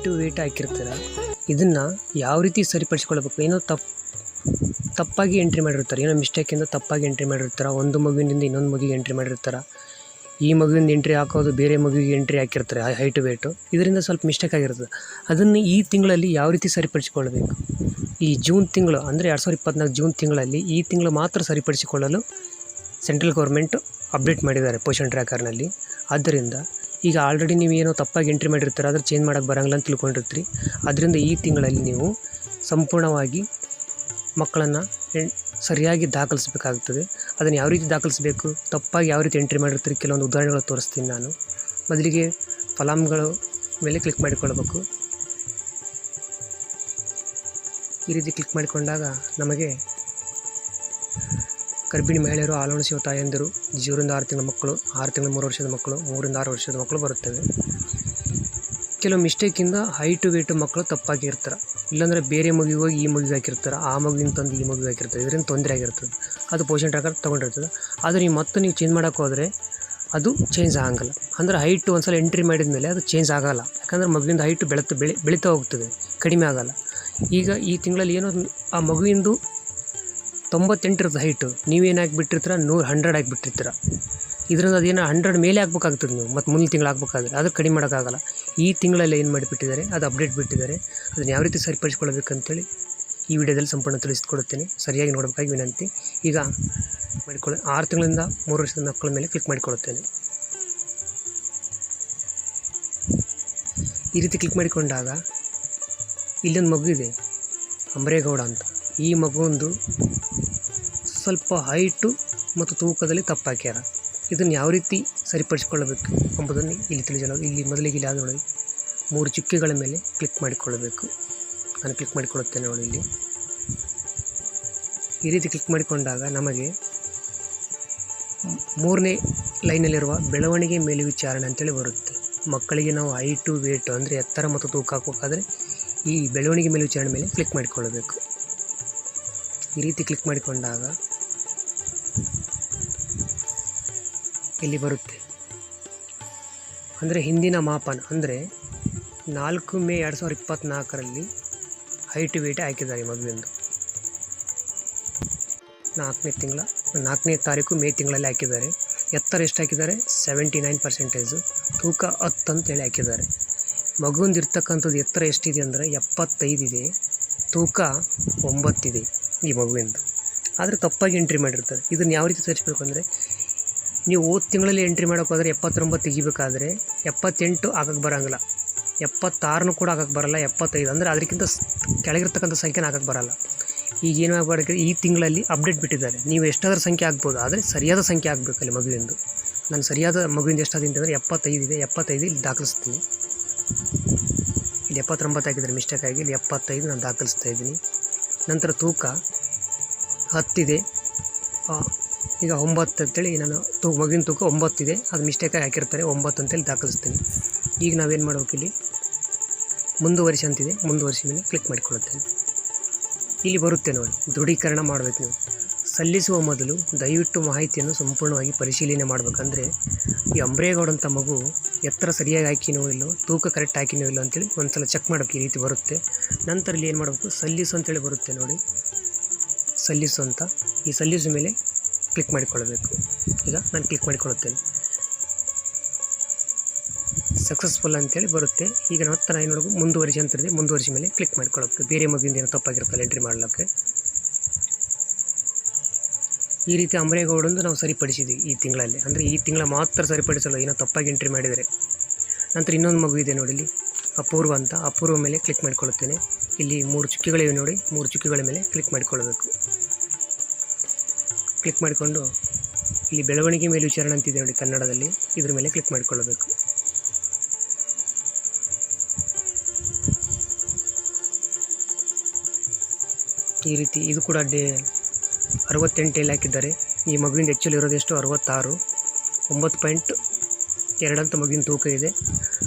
Height wait ಹಾಕಿರ್ತೀರ? ಇದನ್ನು ಯಾವ ರೀತಿ ಸರಿಪಡಿಸ್ಕೊಳ್ಬೇಕು? ಏನೋ ತಪ್ಪು ತಪ್ಪಾಗಿ ಎಂಟ್ರಿ ಮಾಡಿರ್ತಾರೆ. ಏನೋ ಮಿಸ್ಟೇಕಿಂದ ತಪ್ಪಾಗಿ ಎಂಟ್ರಿ ಮಾಡಿರ್ತಾರೆ. ಒಂದು ಮಗುವಿನಿಂದ ಇನ್ನೊಂದು ಮಗುವಿಗೆ ಎಂಟ್ರಿ ಮಾಡಿರ್ತಾರೆ. ಈ ಮಗುವಿಂದ ಎಂಟ್ರಿ ಹಾಕೋದು ಬೇರೆ ಮಗುವಿಗೆ ಎಂಟ್ರಿ ಹಾಕಿರ್ತಾರೆ. ಹೈಟ್ ವೇಟು ಇದರಿಂದ ಸ್ವಲ್ಪ ಮಿಸ್ಟೇಕ್ ಆಗಿರ್ತದೆ. ಅದನ್ನು ಈ ತಿಂಗಳಲ್ಲಿ ಯಾವ ರೀತಿ ಸರಿಪಡಿಸಿಕೊಳ್ಬೇಕು? ಈ ಜೂನ್ ತಿಂಗಳು ಅಂದರೆ ಎರಡು ಸಾವಿರದ ಇಪ್ಪತ್ನಾಲ್ಕು ಜೂನ್ ತಿಂಗಳಲ್ಲಿ ಈ ತಿಂಗಳು ಮಾತ್ರ ಸರಿಪಡಿಸಿಕೊಳ್ಳಲು ಸೆಂಟ್ರಲ್ ಗೌರ್ಮೆಂಟ್ ಅಪ್ಡೇಟ್ ಮಾಡಿದ್ದಾರೆ ಪೋಷನ್ ಟ್ರ್ಯಾಕರ್ನಲ್ಲಿ. ಆದ್ದರಿಂದ ಈಗ ಆಲ್ರೆಡಿ ನೀವು ಏನೋ ತಪ್ಪಾಗಿ ಎಂಟ್ರಿ ಮಾಡಿರ್ತೀರ ಅದ್ರ ಚೇಂಜ್ ಮಾಡೋಕ್ಕೆ ಬರೋಂಗಿಲ್ಲ ಅಂತ ತಿಳ್ಕೊಂಡಿರ್ತೀರಿ. ಅದರಿಂದ ಈ ತಿಂಗಳಲ್ಲಿ ನೀವು ಸಂಪೂರ್ಣವಾಗಿ ಮಕ್ಕಳನ್ನು ಸರಿಯಾಗಿ ದಾಖಲಿಸಬೇಕಾಗ್ತದೆ. ಅದನ್ನು ಯಾವ ರೀತಿ ದಾಖಲಿಸಬೇಕು, ತಪ್ಪಾಗಿ ಯಾವ ರೀತಿ ಎಂಟ್ರಿ ಮಾಡಿರ್ತೀರಿ ಕೆಲವೊಂದು ಉದಾಹರಣೆಗಳು ತೋರಿಸ್ತೀನಿ ನಾನು. ಮೊದಲಿಗೆ ಫಲಾಮ್ಗಳು ಮೇಲೆ ಕ್ಲಿಕ್ ಮಾಡಿಕೊಳ್ಬೇಕು ಈ ರೀತಿ ಕ್ಲಿಕ್ ಮಾಡಿಕೊಂಡಾಗ ನಮಗೆ ಗರ್ಭಿಣಿ ಮಹಿಳೆಯರು ಹಾಲುಣಿಸುವ ತಾಯಂದಿರು ಜೀವರಿಂದ ಆರು ತಿಂಗಳ ಮಕ್ಕಳು, ಆರು ತಿಂಗಳ ಮೂರು ವರ್ಷದ ಮಕ್ಕಳು, ಮೂರಿಂದ ಆರು ವರ್ಷದ ಮಕ್ಕಳು ಬರುತ್ತವೆ. ಕೆಲವು ಮಿಸ್ಟೇಕಿಂದ ಹೈಟು ವೇಟು ಮಕ್ಕಳು ತಪ್ಪಾಗಿ ಇರ್ತಾರೆ ಇಲ್ಲಾಂದರೆ ಬೇರೆ ಮಗುವಿಗೆ ಹೋಗಿ ಈ ಮಗುವಿಗೆ ಹಾಕಿರ್ತಾರೆ, ಆ ಮಗುವಿನ ತಂದು ಈ ಮಗುವಿಗೆ ಹಾಕಿರ್ತಾರೆ. ಇದರಿಂದ ತೊಂದರೆ ಆಗಿರ್ತದೆ. ಅದು ಪೋಷಣ್ ಟ್ರ್ಯಾಕರ್ ತೊಗೊಂಡಿರ್ತದೆ. ಆದರೆ ನೀವು ಮತ್ತೆ ನೀವು ಚೇಂಜ್ ಮಾಡೋಕ್ಕೆ ಹೋದರೆ ಅದು ಚೇಂಜ್ ಆಗಲ್ಲ. ಅಂದರೆ ಹೈಟು ಒಂದು ಸಲ ಎಂಟ್ರಿ ಮಾಡಿದ ಮೇಲೆ ಅದು ಚೇಂಜ್ ಆಗೋಲ್ಲ. ಯಾಕಂದರೆ ಮಗುವಿಂದ ಹೈಟು ಬೆಳೆತ ಬೆಳೆ ಬೆಳೀತಾ ಹೋಗ್ತದೆ, ಕಡಿಮೆ ಆಗೋಲ್ಲ. ಈಗ ಈ ತಿಂಗಳಲ್ಲಿ ಏನೋ ಆ ಮಗುವಿಂದು ತೊಂಬತ್ತೆಂಟು ಇರುತ್ತೆ ಹೈಟು ನೀವೇನು ಹಾಕಿಬಿಟ್ಟಿರ್ತೀರ ನೂರು ಹಂಡ್ರೆಡ್ ಆಗಿಬಿಟ್ಟಿರ್ತೀರ. ಇದರಿಂದ ಅದೇನೋ ಹಂಡ್ರೆಡ್ ಮೇಲೆ ಹಾಕ್ಬೇಕಾಗ್ತದೆ ನೀವು. ಮತ್ತು ಮುಂದಿನ ತಿಂಗಳು ಹಾಕ್ಬೇಕಾದ್ರೆ ಅದು ಕಡಿಮೆ ಮಾಡೋಕ್ಕಾಗಲ್ಲ. ಈ ತಿಂಗಳಲ್ಲಿ ಏನು ಮಾಡಿಬಿಟ್ಟಿದ್ದಾರೆ? ಅದು ಅಪ್ಡೇಟ್ ಬಿಟ್ಟಿದ್ದಾರೆ. ಅದನ್ನು ಯಾವ ರೀತಿ ಸರಿಪಡಿಸ್ಕೊಳ್ಬೇಕಂತೇಳಿ ಈ ವಿಡಿಯೋದಲ್ಲಿ ಸಂಪೂರ್ಣ ತಿಳಿಸ್ಕೊಡುತ್ತೇನೆ. ಸರಿಯಾಗಿ ನೋಡಬೇಕಾಗಿ ವಿನಂತಿ. ಈಗ ಮಾಡಿಕೊಳ್ಳಿ, ಆರು ತಿಂಗಳಿಂದ ಮೂರು ವರ್ಷದ ಮಕ್ಕಳ ಮೇಲೆ ಕ್ಲಿಕ್ ಮಾಡಿಕೊಳ್ಳುತ್ತೇನೆ. ಈ ರೀತಿ ಕ್ಲಿಕ್ ಮಾಡಿಕೊಂಡಾಗ ಇಲ್ಲೊಂದು ಮಗು ಇದೆ. ಅಂಬರೇಗೌಡ ಅಂತ. ಈ ಮಗುವೊಂದು ಸ್ವಲ್ಪ ಹೈಟು ಮತ್ತು ತೂಕದಲ್ಲಿ ತಪ್ಪಾಕ್ಯಾರ. ಇದನ್ನು ಯಾವ ರೀತಿ ಸರಿಪಡಿಸಿಕೊಳ್ಳಬೇಕು ಎಂಬುದನ್ನು ಇಲ್ಲಿ ತಿಳಿಸಲು ಇಲ್ಲಿ ಮೊದಲಿಗೆ ಇಲ್ಲಿ ಯಾವುದು ನೋಡಿ ಮೂರು ಚುಕ್ಕೆಗಳ ಮೇಲೆ ಕ್ಲಿಕ್ ಮಾಡಿಕೊಳ್ಳಬೇಕು. ನಾನು ಕ್ಲಿಕ್ ಮಾಡಿಕೊಳ್ಳುತ್ತೇನೆ ನೋಡಿ ಇಲ್ಲಿ. ಈ ರೀತಿ ಕ್ಲಿಕ್ ಮಾಡಿಕೊಂಡಾಗ ನಮಗೆ ಮೂರನೇ ಲೈನಲ್ಲಿರುವ ಬೆಳವಣಿಗೆ ಮೇಲ್ವಿಚಾರಣೆ ಅಂತೇಳಿ ಬರುತ್ತೆ. ಮಕ್ಕಳಿಗೆ ನಾವು ಹೈಟು ವೇಟು ಅಂದರೆ ಎತ್ತರ ಮತ್ತು ತೂಕ ಹಾಕಬೇಕಾದ್ರೆ ಈ ಬೆಳವಣಿಗೆ ಮೇಲ್ವಿಚಾರಣೆ ಮೇಲೆ ಕ್ಲಿಕ್ ಮಾಡಿಕೊಳ್ಳಬೇಕು. ಈ ರೀತಿ ಕ್ಲಿಕ್ ಮಾಡಿಕೊಂಡಾಗ ಇಲ್ಲಿ ಬರುತ್ತೆ. ಅಂದರೆ ಹಿಂದಿನ ಮಾಪನ, ಅಂದರೆ ನಾಲ್ಕು ಮೇ ಎರಡು ಸಾವಿರದ ಇಪ್ಪತ್ತ್ನಾಲ್ಕರಲ್ಲಿ ಹೈಟ್ ವೇಟ್ ಹಾಕಿದ್ದಾರೆ ಮಗುವಿಂದು. ನಾಲ್ಕನೇ ತಿಂಗಳ, ನಾಲ್ಕನೇ ತಾರೀಕು ಮೇ ತಿಂಗಳಲ್ಲಿ ಹಾಕಿದ್ದಾರೆ. ಎತ್ತರ ಎಷ್ಟು ಹಾಕಿದ್ದಾರೆ? ಸೆವೆಂಟಿ ನೈನ್ ಪರ್ಸೆಂಟೇಜು ತೂಕ ಹತ್ತು ಅಂತೇಳಿ ಹಾಕಿದ್ದಾರೆ. ಮಗುವಿಂದಿರ್ತಕ್ಕಂಥದ್ದು ಎತ್ತರ ಎಷ್ಟಿದೆ ಅಂದರೆ ಎಪ್ಪತ್ತೈದಿದೆ ತೂಕ ಒಂಬತ್ತಿದೆ ಈ ಮಗುವಿಂದು ಆದರೆ ತಪ್ಪಾಗಿ ಎಂಟ್ರಿ ಮಾಡಿರ್ತಾರೆ. ಇದನ್ನು ಯಾವ ರೀತಿ ತರಿಸ್ಬೇಕು ಅಂದರೆ, ನೀವು ಓದ್ ತಿಂಗಳಲ್ಲಿ ಎಂಟ್ರಿ ಮಾಡೋಕೆ ಹೋದರೆ ಎಪ್ಪತ್ತೊಂಬತ್ತು ತೆಗಿಬೇಕಾದ್ರೆ ಎಪ್ಪತ್ತೆಂಟು ಆಗಕ್ಕೆ ಬರೋಂಗಿಲ್ಲ. ಎಪ್ಪತ್ತಾರನೂ ಕೂಡ ಆಗಕ್ಕೆ ಬರಲ್ಲ, ಎಪ್ಪತ್ತೈದು. ಅಂದರೆ ಅದಕ್ಕಿಂತ ಕೆಳಗಿರ್ತಕ್ಕಂಥ ಸಂಖ್ಯೆನ ಆಗಕ್ಕೆ ಬರಲ್ಲ. ಈಗ ಏನು ಆಗಬಾರ್ದು ಈ ತಿಂಗಳಲ್ಲಿ ಅಪ್ಡೇಟ್ ಬಿಟ್ಟಿದ್ದಾರೆ. ನೀವು ಎಷ್ಟಾದರೂ ಸಂಖ್ಯೆ ಆಗ್ಬೋದು, ಆದರೆ ಸರಿಯಾದ ಸಂಖ್ಯೆ ಆಗಬೇಕು ಅಲ್ಲಿ ಮಗುವಿಂದು ನಾನು ಸರಿಯಾದ ಮಗುವಿಂದ ಎಷ್ಟಾದಿಂದ ಅಂತಂದರೆ ಎಪ್ಪತ್ತೈದು ಇದೆ, ಎಪ್ಪತ್ತೈದು ಇಲ್ಲಿ ದಾಖಲಿಸ್ತೀನಿ. ಇಲ್ಲಿ ಎಪ್ಪತ್ತೊಂಬತ್ತು ಹಾಕಿದರೆ ಮಿಸ್ಟೇಕ್ ಆಗಿ. ಇಲ್ಲಿ ಎಪ್ಪತ್ತೈದು ನಾನು ದಾಖಲಿಸ್ತಾ ಇದ್ದೀನಿ. ನಂತರ ತೂಕ ಹತ್ತಿದೆ. ಈಗ ಒಂಬತ್ತು ಅಂತೇಳಿ ನಾನು ತೂ, ಮಗುವಿನ ತೂಕ ಒಂಬತ್ತಿದೆ. ಅದು ಮಿಸ್ಟೇಕಾಗಿ ಹಾಕಿರ್ತಾರೆ. ಒಂಬತ್ತು ಅಂತೇಳಿ ದಾಖಲಿಸ್ತೀನಿ. ಈಗ ನಾವೇನು ಮಾಡಬೇಕು ಇಲ್ಲಿ? ಮುಂದುವರಿಸಿ ಅಂತಿದೆ. ಮುಂದುವರಿಸಿ ಮೇಲೆ ಕ್ಲಿಕ್ ಮಾಡಿಕೊಳ್ಳುತ್ತೇನೆ. ಇಲ್ಲಿ ಬರುತ್ತೆ ನೋಡಿ. ದೃಢೀಕರಣ ಮಾಡಬೇಕು ನೀವು. ಸಲ್ಲಿಸುವ ಮೊದಲು ದಯವಿಟ್ಟು ಮಾಹಿತಿಯನ್ನು ಸಂಪೂರ್ಣವಾಗಿ ಪರಿಶೀಲನೆ ಮಾಡಬೇಕಂದ್ರೆ ಈ ಅಂಬ್ರೇಗೌಡಂಥ ಮಗು ಎತ್ತರ ಸರಿಯಾಗಿ ಹಾಕಿನೋ ಇಲ್ಲೋ, ತೂಕ ಕರೆಕ್ಟ್ ಹಾಕಿನೋ ಇಲ್ಲೋ ಅಂತೇಳಿ ಒಂದು ಸಲ ಚೆಕ್ ಮಾಡಬೇಕು ಈ ರೀತಿ ಬರುತ್ತೆ. ನಂತರ ಇಲ್ಲಿ ಏನು ಮಾಡಬೇಕು? ಸಲ್ಲಿಸು ಅಂತೇಳಿ ಬರುತ್ತೆ ನೋಡಿ. ಸಲ್ಲಿಸು ಅಂತ. ಈ ಸಲ್ಲಿಸು ಮೇಲೆ ಕ್ಲಿಕ್ ಮಾಡಿಕೊಳ್ಳಬೇಕು. ಈಗ ನಾನು ಕ್ಲಿಕ್ ಮಾಡಿಕೊಳ್ಳುತ್ತೇನೆ. ಸಕ್ಸಸ್ಫುಲ್ ಅಂತೇಳಿ ಬರುತ್ತೆ. ಈಗ ನಾವು ನಾನು ಏನು ಮಾಡಬೇಕು ಮುಂದುವರಿಸಿ ಅಂತಿದೆ ಮುಂದುವರಿಸಿ ಮೇಲೆ ಕ್ಲಿಕ್ ಮಾಡಿಕೊಳ್ಳೋಕ್ಕೆ ಬೇರೆ ಮಗುವಿಂದ ಏನೋ ತಪ್ಪಾಗಿರುತ್ತಲ್ಲ ಎಂಟ್ರಿ ಮಾಡಲಿಕ್ಕೆ. ಈ ರೀತಿ ಅಂಬರೇಗೌಡಂದು ನಾವು ಸರಿಪಡಿಸಿದ್ವಿ ಈ ತಿಂಗಳಲ್ಲಿ. ಅಂದರೆ ಈ ತಿಂಗಳ ಮಾತ್ರ ಸರಿಪಡಿಸಲು ಏನೋ ತಪ್ಪಾಗಿ ಎಂಟ್ರಿ ಮಾಡಿದರೆ ನಂತರ ಇನ್ನೊಂದು ಮಗು ಇದೆ ನೋಡಿ ಇಲ್ಲಿ, ಅಪೂರ್ವ ಅಂತ. ಅಪೂರ್ವ ಮೇಲೆ ಕ್ಲಿಕ್ ಮಾಡಿಕೊಳ್ಳುತ್ತೇನೆ. ಇಲ್ಲಿ ಮೂರು ಚುಕ್ಕಿಗಳಿವೆ ನೋಡಿ, ಮೂರು ಚುಕ್ಕಿಗಳ ಮೇಲೆ ಕ್ಲಿಕ್ ಮಾಡಿಕೊಳ್ಳಬೇಕು. ಕ್ಲಿಕ್ ಮಾಡಿಕೊಂಡು ಇಲ್ಲಿ ಬೆಳವಣಿಗೆ ಮೇಲೆ ವಿಚಾರಣೆ ಅಂತಿದೆ ನೋಡಿ ಕನ್ನಡದಲ್ಲಿ, ಇದ್ರ ಮೇಲೆ ಕ್ಲಿಕ್ ಮಾಡಿಕೊಳ್ಳಬೇಕು. ಈ ರೀತಿ ಇದು ಕೂಡ ಡೇ ಅರವತ್ತೆಂಟಲ್ಲಿ ಹಾಕಿದ್ದಾರೆ. ಈ ಮಗುವಿಂದ ಇರೋದು ಎಷ್ಟು? ಅರವತ್ತಾರು. ಒಂಬತ್ತು ಪಾಯಿಂಟ್ ಎರಡಂತ ಮಗುವಿನ ತೂಕ ಇದೆ.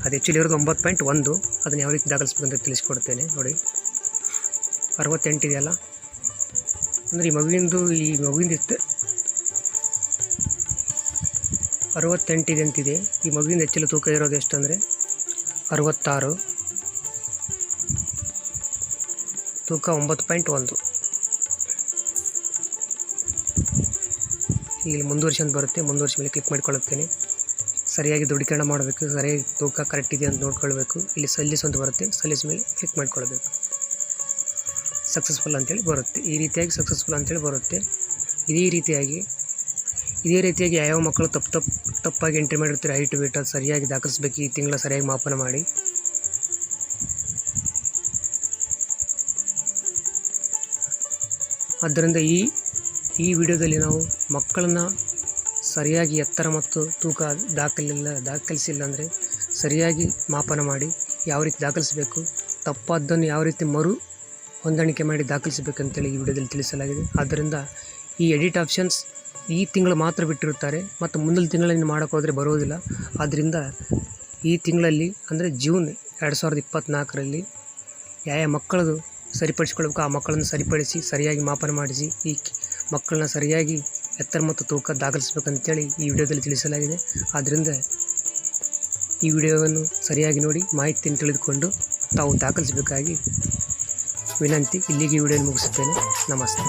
ಅದು ಹೆಚ್ಚಲ್ಲಿ ಇರೋದು ಒಂಬತ್ತು ಪಾಯಿಂಟ್ ಒಂದು. ಅದನ್ನು ಯಾವ ರೀತಿ ದಾಖಲಿಸ್ಬೇಕಂತ ತಿಳಿಸ್ಕೊಡ್ತೇನೆ. ನೋಡಿ. ಅರವತ್ತೆಂಟು ಇದೆಯಲ್ಲ ಅಂದರೆ ಈ ಮಗುವಿಂದು ಈ ಮಗುವಿಂದ ಇತ್ತು. ಅರವತ್ತೆಂಟಿದೆ ಅಂತಿದೆ. ಈ ಮಗುವಿನ ಹೆಚ್ಚಲು ತೂಕ ಇರೋದು ಎಷ್ಟು ಅಂದರೆ? ಅರವತ್ತಾರು. ತೂಕ ಒಂಬತ್ತು ಪಾಯಿಂಟ್ ಒಂದು. ಇಲ್ಲಿ ಮುಂದುವರ್ಸಿ ಅಂತ ಬರುತ್ತೆ. ಮುಂದುವರ್ಸಿ ಮೇಲೆ ಕ್ಲಿಕ್ ಮಾಡ್ಕೊಳ್ಳುತ್ತೇನೆ. ಸರಿಯಾಗಿ ದೃಢೀಕರಣ ಮಾಡಬೇಕು. ಸರಿಯಾಗಿ ತೂಕ ಕರೆಕ್ಟ್ ಇದೆ ಅಂತ ನೋಡ್ಕೊಳ್ಬೇಕು. ಇಲ್ಲಿ ಸಲ್ಲಿಸು ಅಂತ ಬರುತ್ತೆ. ಸಲ್ಲಿಸ ಮೇಲೆ ಕ್ಲಿಕ್ ಮಾಡಿಕೊಳ್ಬೇಕು. ಸಕ್ಸಸ್ಫುಲ್ ಅಂತೇಳಿ ಬರುತ್ತೆ. ಈ ರೀತಿಯಾಗಿ ಸಕ್ಸಸ್ಫುಲ್ ಅಂತೇಳಿ ಬರುತ್ತೆ. ಇದೇ ರೀತಿಯಾಗಿ ಇದೇ ರೀತಿಯಾಗಿ ಯಾವ್ಯಾವ ಮಕ್ಕಳು ತಪ್ಪು ತಪ್ಪು, ತಪ್ಪಾಗಿ ಎಂಟ್ರಿ ಮಾಡಿರ್ತಾರೆ ಹೈಟ್ ವೇಟ್ ಅದು ಸರಿಯಾಗಿ ದಾಖಲಿಸ್ಬೇಕು. ಈ ತಿಂಗಳ ಸರಿಯಾಗಿ ಮಾಪನ ಮಾಡಿ. ಆದ್ದರಿಂದ ಈ ಈ ವಿಡಿಯೋದಲ್ಲಿ ನಾವು ಮಕ್ಕಳನ್ನು ಸರಿಯಾಗಿ ಎತ್ತರ ಮತ್ತು ತೂಕ ದಾಖಲಿಲ್ಲ, ದಾಖಲಿಸಿಲ್ಲ ಅಂದರೆ ಸರಿಯಾಗಿ ಮಾಪನ ಮಾಡಿ ಯಾವ ರೀತಿ ದಾಖಲಿಸಬೇಕು, ತಪ್ಪಾದ್ದನ್ನು ಯಾವ ರೀತಿ ಮರು ಹೊಂದಾಣಿಕೆ ಮಾಡಿ ದಾಖಲಿಸಬೇಕಂತೇಳಿ ಈ ವಿಡಿಯೋದಲ್ಲಿ ತಿಳಿಸಲಾಗಿದೆ. ಆದ್ದರಿಂದ ಈ ಎಡಿಟ್ ಆಪ್ಷನ್ಸ್ ಈ ತಿಂಗಳು ಮಾತ್ರ ಬಿಟ್ಟಿರುತ್ತಾರೆ ಮತ್ತು ಮುಂದಿನ ತಿಂಗಳಲ್ಲಿ ಮಾಡೋಕ್ಕೋದ್ರೆ ಬರೋದಿಲ್ಲ ಆದ್ದರಿಂದ ಈ ತಿಂಗಳಲ್ಲಿ ಅಂದರೆ ಜೂನ್ ಎರಡು ಸಾವಿರದ ಇಪ್ಪತ್ತ್ನಾಲ್ಕರಲ್ಲಿ ಯಾವ ಮಕ್ಕಳದು ಸರಿಪಡಿಸ್ಕೊಳ್ಬೇಕು, ಆ ಮಕ್ಕಳನ್ನು ಸರಿಪಡಿಸಿ, ಸರಿಯಾಗಿ ಮಾಪನ ಮಾಡಿಸಿ, ಈ ಮಕ್ಕಳನ್ನ ಸರಿಯಾಗಿ ಎತ್ತರ ಮತ್ತು ತೂಕ ದಾಖಲಿಸಬೇಕಂತೇಳಿ ಈ ವಿಡಿಯೋದಲ್ಲಿ ತಿಳಿಸಲಾಗಿದೆ. ಆದ್ದರಿಂದ ಈ ವಿಡಿಯೋವನ್ನು ಸರಿಯಾಗಿ ನೋಡಿ ಮಾಹಿತಿಯನ್ನು ತಿಳಿದುಕೊಂಡು ತಾವು ದಾಖಲಿಸಬೇಕಾಗಿ ವಿನಂತಿ. ಇಲ್ಲಿಗೆ ವಿಡಿಯೋ ಮುಗಿಸುತ್ತೇನೆ. ನಮಸ್ತೆ.